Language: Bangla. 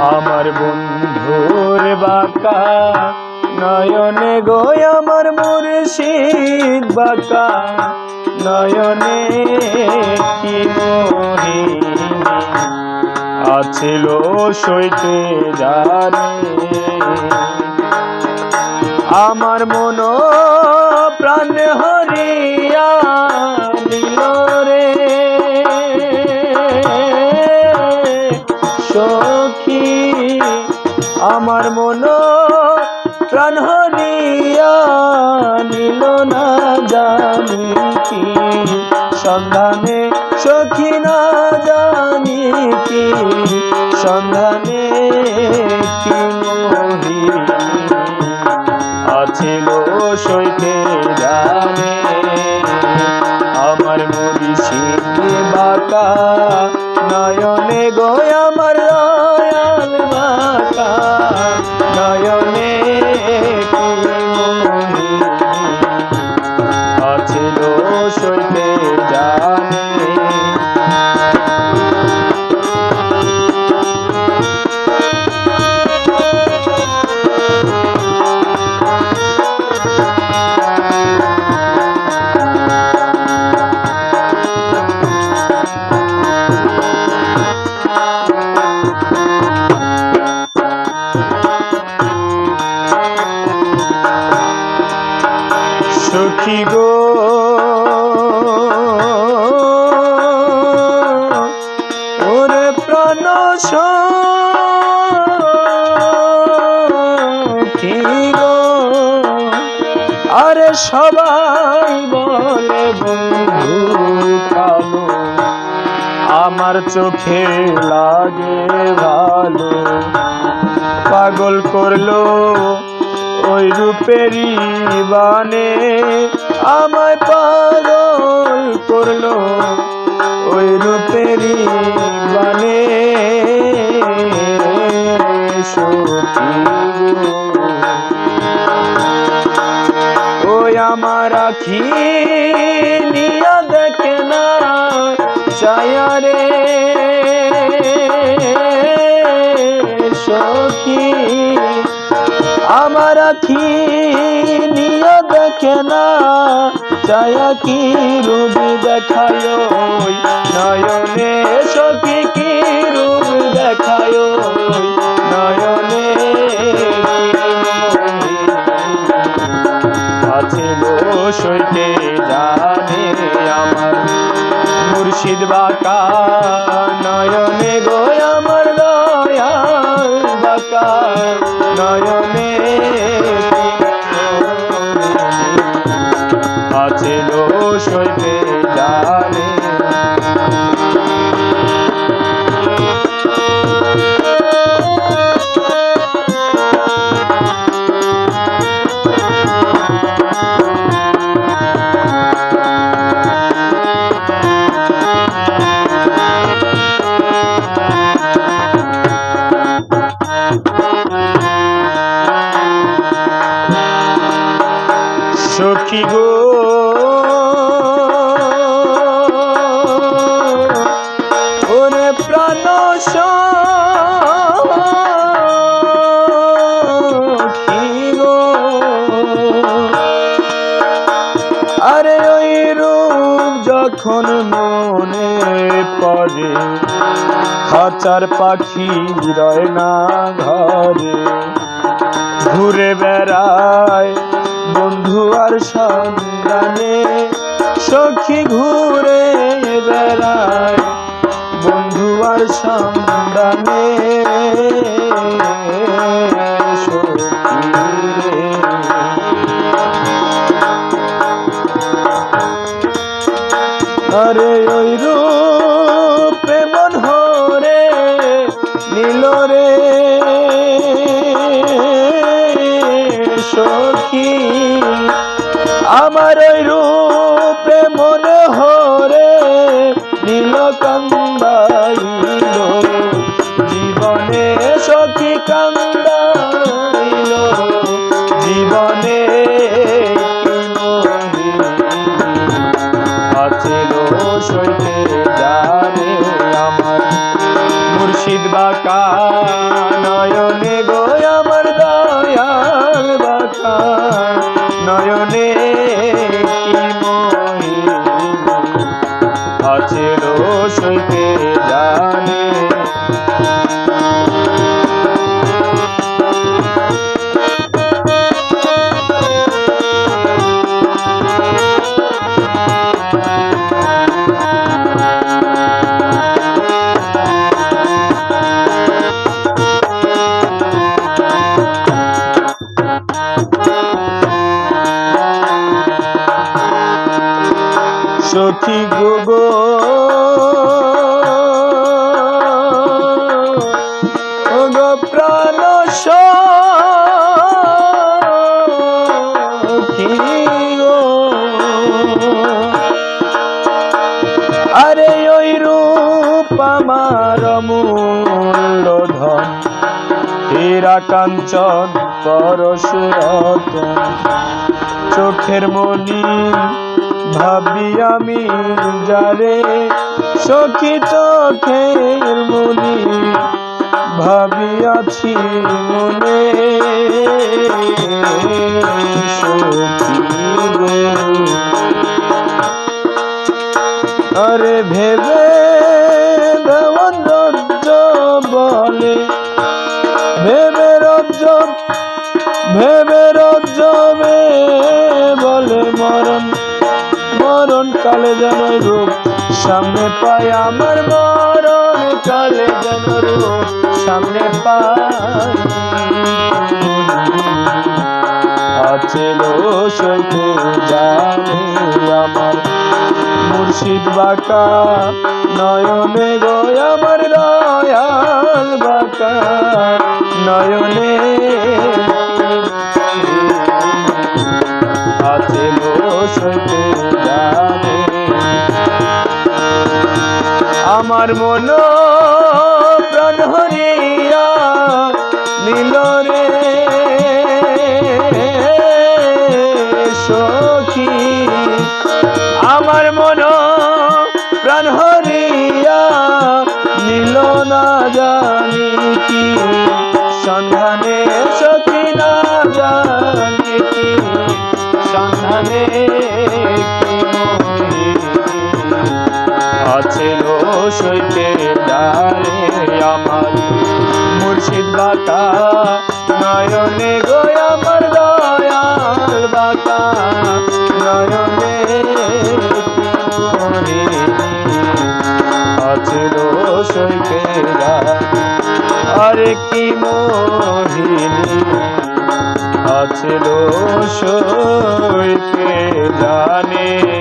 আমার বন্ধুর বাঁকা। নয়নে গো আমার মুর্শিদ বাঁকা। নয়নে কি মোহিনী? আছিল সইতে জানে। আমার মন প্রাণ হরিয়া সখী আমার মন প্রাণ হরিয়া নিল না জানি কি। সন্ধানে সখী না জানি কি। সন্ধানে কি সখী গো। ওরে প্রাণ সখী গো। আরে সবাই বলে, বন্ধু কালো, আমার চোখে লাগে ভালো। পাগল করল ওই রূপেরই বানে আমায় পাগল করল। ওই রূপেরই বানে ওই আমার আখি নিয়া দেখে না চায়া রে আখি নিয়া দেখে না। চায়া কি রূপ দেখায়? নয়নে সখী কি রূপ দেখায়? নয়নে আছিল সইতে জানে আমার মুর্শিদ বাঁকা সখী গো? ওরে প্রাণ গো? আরে ওই রূপ যখন মনে পড়ে, খাঁচার পাখি রয় না ঘরে, ঘুরে বেড়ায় বন্ধু আর সন্ধানে সখী ঘুরে বেড়ায়। বন্ধু আর সন্ধানে আমার ওই রূপে মনে হরে নীল সখী গোগো প্রাণ সখী গো। আরে ওই রূপ আমার মূল্য ধন। হীরা কাঞ্চন পরশুরত চোখের মনি ভাবি আমি যারে সখী চোখের মনি। ভাবিয়াছি মনে আরে ভেবে রজ্জ বলে, ভেবে রজ্জ ভেবে কালে যেন রূপ, সামনে পাই আমার মরণ কালে যেন রূপ, সামনে পাই। আমার মুর্শিদ বাঁকা, নয়নে গো আমার দয়াল বাঁকা, নয়নে আছে সইতে জানে আমার মন প্রাণ হরিয়া নীল রে। সখী, আমার মন প্রাণ হরিয়া নীল না জানি কি। আছে সইতে ডালে আমার মুর্শিদ বাঁকা নয়নে গো আমার দয়াল বাঁকা নয়নে আছে সইতে আরে কি মোহিনী আছে সইতে জানে